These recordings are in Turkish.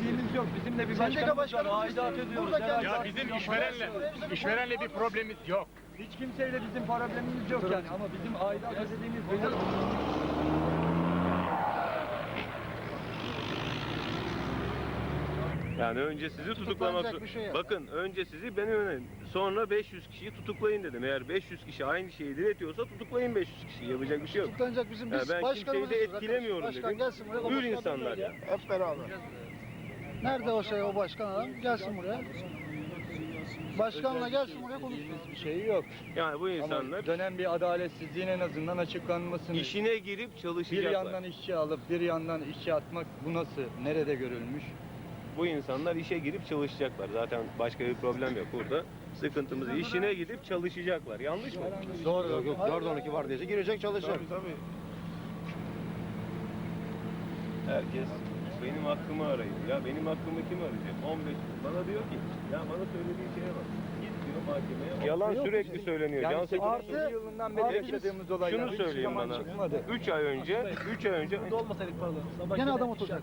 Dediğimiz yok. Bizim de bir Sendika başkanımız var. Aidat ediyoruz. herhalde. Ya bizim işverenle, işverenle bir problemimiz yok. Hiç kimseyle bizim problemimiz yok yani. Ama bizim aidat ödediğimiz bedel Yani önce sizi tutuklamak bir şey yok. Bakın önce sizi beni önerin. Sonra 500 kişiyi tutuklayın dedim. Eğer 500 kişi aynı şeyi diretiyorsa tutuklayın 500 kişiyi. Yapacak bir şey yok. Tutuklanacak bizim Ya biz ben başkanımız. kimseyi de etkilemiyorum Başkan dedim. gelsin buraya. Hür insanlar ya. Hep beraber. Nerede o şey o başkan adam? Gelsin buraya. Başkanla gelsin buraya konuşsun. bir şey yok. Yani bu Ama insanlar dönen bir adaletsizliğin en azından açıklanmasını. işine girip bir çalışacaklar. yandan işçi alıp bir yandan işçi atmak bu nasıl? Nerede görülmüş? Bu insanlar işe girip çalışacaklar. Zaten başka bir problem yok burada. Sıkıntımız işine gidip çalışacaklar. Yanlış mı? Doğru. Yok, yok, 4-12 var diyece girecek çalışacak. Tabii tabii. Herkes benim hakkımı arayın. Ya benim hakkımı kim arayacak? 15 bana diyor ki ya bana söylediği şeye bak. Git diyor mahkemeye. Yalan sürekli söyleniyor. Yani Can 8 Artı yılından beri yaşadığımız olaylar. şunu söyleyeyim bana. Çıkmadı. 3 ay önce, 3 ay önce Gene adam oturacak.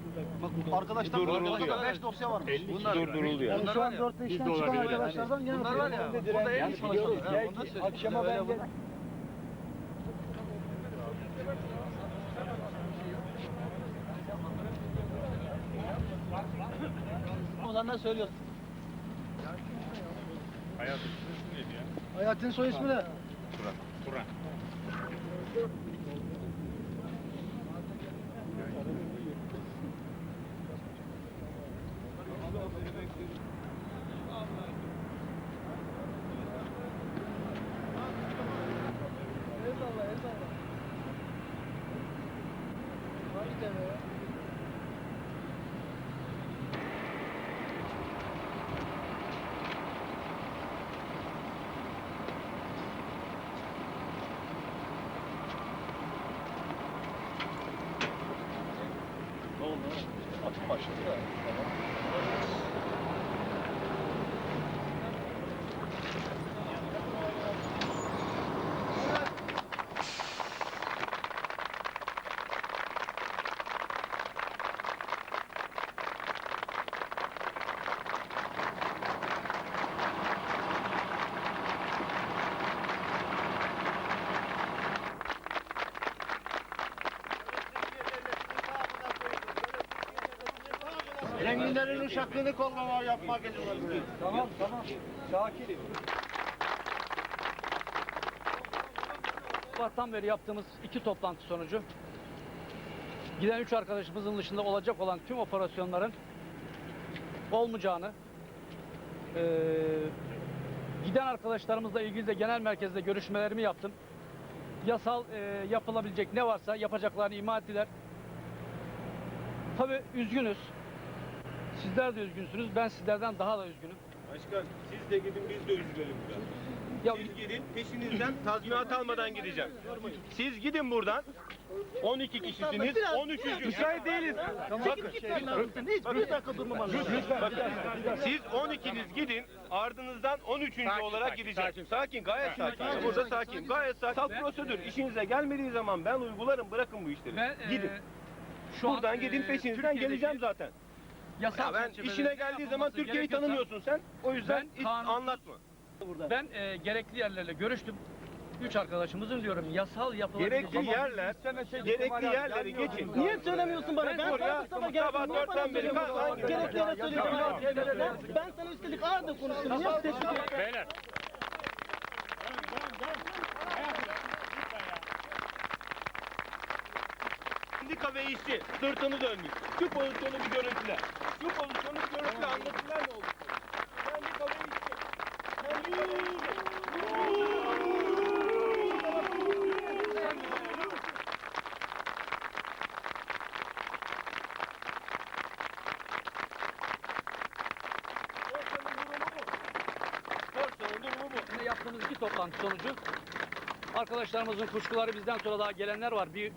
Arkadaşlar Durduruldu ya. 5 dosya varmış. durduruldu yani. Şu an 4 işten çıkan arkadaşlardan gene Bunlar var ya. Burada yani biliyoruz. Belki akşama ben de Ozan'dan söylüyorsun. Hayatım sizin neydi ya? Hayatın soy ismi ne? Turan. Turan. してく。Zenginlerin uşaklığını kollama yapmak buraya. Tamam tamam. Sakinim. Sabahtan beri yaptığımız iki toplantı sonucu giden üç arkadaşımızın dışında olacak olan tüm operasyonların olmayacağını eee, giden arkadaşlarımızla ilgili de genel merkezde görüşmelerimi yaptım. Yasal eee, yapılabilecek ne varsa yapacaklarını ima ettiler. Tabii üzgünüz. Sizler de üzgünsünüz. Ben sizlerden daha da üzgünüm. Başkan siz de gidin biz de üzülelim biraz. Ya Siz gidin peşinizden tazminat almadan gideceğim. Siz gidin buradan. 12 kişisiniz. 13. Müsait değiliz. Bakın. Bir dakika durmamalı. Bakın. Siz 12'niz gidin. Ardınızdan 13. Sakin, olarak sakin, gideceğim. sakin. Sakin, gayet sakin. Burada sakin. Gayet sakin. Sal prosedür. İşinize gelmediği zaman ben uygularım. Bırakın bu işleri. ben, Gidin. şu an, Buradan gidin eee, peşinizden Türkiye'deki geleceğim zaten. Yasal Ya ben çerçevede işine ne geldiği zaman yapılması Türkiye'yi gerekiyorsa- tanımıyorsun sen. O yüzden Ben hiç anlatma. Ben e, gerekli yerlerle görüştüm. Üç arkadaşımızın diyorum yasal yapılabilecek... Gerekli yerler, gerekli yerleri geçin. Niye söylemiyorsun bana? Ben Ben, sor ya. sana Mustafa geldim. Sabah Niye bana dörtten beri kalk, hangi- Gerekli yere söylüyorsun. Ya. Ben- Ben sana üstelik ağırda konuşuyorum. Niye teşvik? Beyler. Sendika ve işçi sırtını dönmüş. Şu pozisyonu bir görüntüle. Şu pozisyonu bir görüntüle anlatırlar ne oldu? Sendika ve işçi. Sendika ve. Şimdi yaptığımız iki toplantı sonucu arkadaşlarımızın kuşkuları bizden sonra daha gelenler var. Bir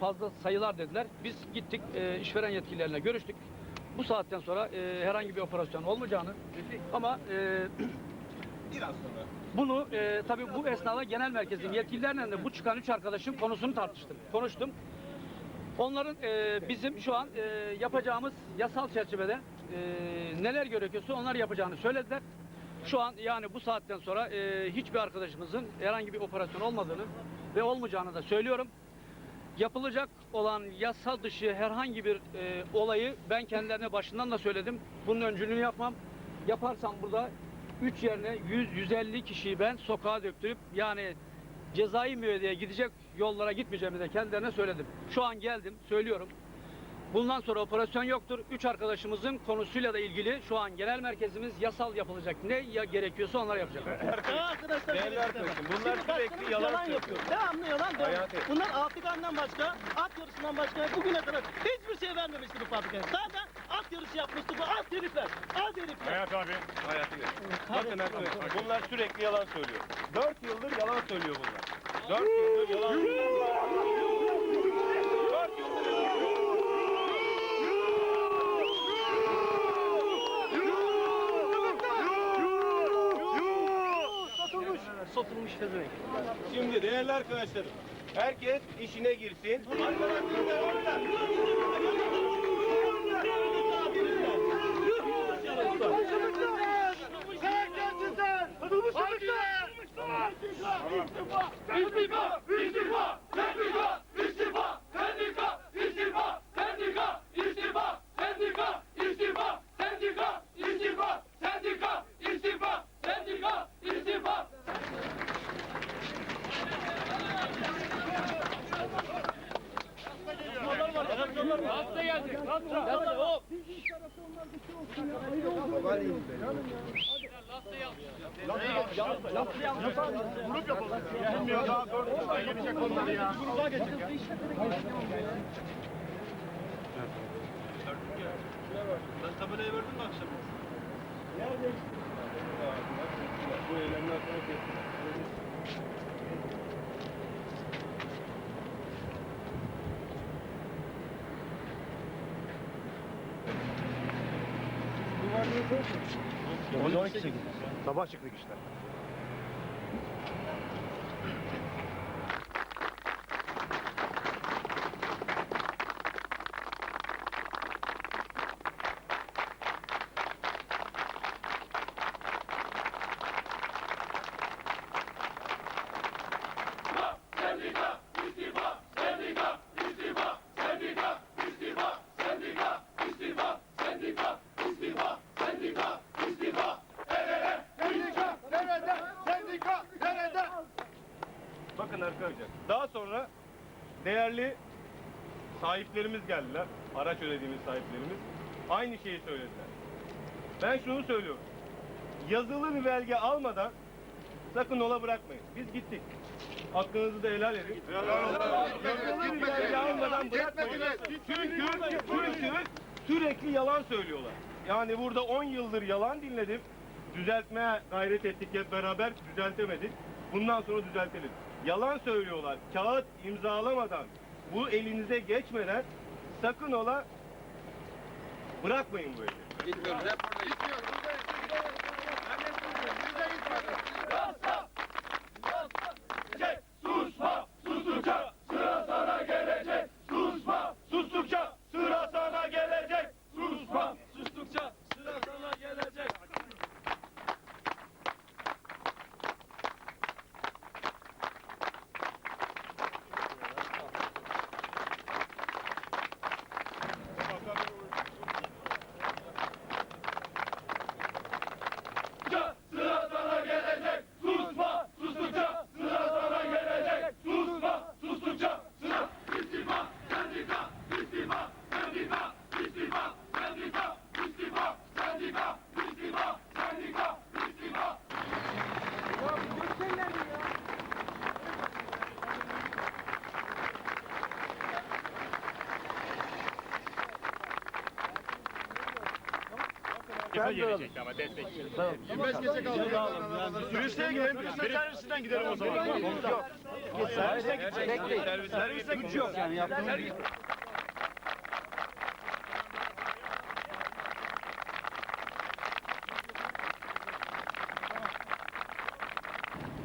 fazla sayılar dediler. Biz gittik e, işveren yetkililerine görüştük. Bu saatten sonra e, herhangi bir operasyon olmayacağını ama e, Biraz sonra. bunu e, tabii bu esnada genel merkezin yetkililerle de bu çıkan üç arkadaşın konusunu tartıştım. Konuştum. Onların e, bizim şu an e, yapacağımız yasal çerçevede e, neler gerekiyorsa onlar yapacağını söylediler. Şu an yani bu saatten sonra e, hiçbir arkadaşımızın herhangi bir operasyon olmadığını ve olmayacağını da söylüyorum. Yapılacak olan yasa dışı herhangi bir e, olayı ben kendilerine başından da söyledim. Bunun öncülüğünü yapmam. Yaparsam burada 3 yerine 100-150 kişiyi ben sokağa döktürüp yani cezai müeyyideye gidecek yollara gitmeyeceğimi de kendilerine söyledim. Şu an geldim, söylüyorum. Bundan sonra operasyon yoktur. Üç arkadaşımızın konusuyla da ilgili şu an genel merkezimiz yasal yapılacak. Ne ya gerekiyorsa onlar yapacak. Ya arkadaşlar Değerli arkadaşım, bunlar Şimdi sürekli yalan yalan söylüyor. yapıyor. Devamlı yalan devam. Hayati. Bunlar Afrika'dan başka, at yarışından başka bugüne kadar hiçbir şey vermemişti bu fabrikaya. Sadece at yarışı yapmıştı bu at herifler. At herifler. Hayat abi. Hayati Bey. Bakın arkadaşlar bunlar sürekli yalan söylüyor. Dört yıldır yalan söylüyor bunlar. Dört yıldır yalan söylüyor. Dört yıldır yalan söylüyor. Satılmış pezevenk. Şimdi değerli arkadaşlarım, herkes işine girsin. Bu eylemler sonra kesin. Sabah çıktık işte. Bakın arkadaşlar. Daha sonra değerli sahiplerimiz geldiler. Araç ödediğimiz sahiplerimiz. Aynı şeyi söylediler. Ben şunu söylüyorum. Yazılı bir belge almadan sakın ola bırakmayın. Biz gittik. Hakkınızı da helal edin. Yazılı bir belge almadan bırakmayın. Çünkü, çünkü sürekli yalan söylüyorlar. Yani burada 10 yıldır yalan dinledim. Düzeltmeye gayret ettik hep beraber düzeltemedik. Bundan sonra düzeltelim. Yalan söylüyorlar. Kağıt imzalamadan, bu elinize geçmeden sakın ola bırakmayın bu eli sıra sana gelecek. Susma. Sustukça sıra sana gelecek. Sıra sana gelecek. Susma. Sustukça sıra sana gelecek. Susma. Sustukça sıra. İstifa. Sendika. İstifa. Sendika. İstifa. Sendika. İstifa. Sendika. İstifa. Sendika. İstifa. Kifa gelecek ama destek. Turisteye gidelim. Turist servisinden gidelim o zaman. Yok. Servise gidecek. Servise güç yok yani yaptığımız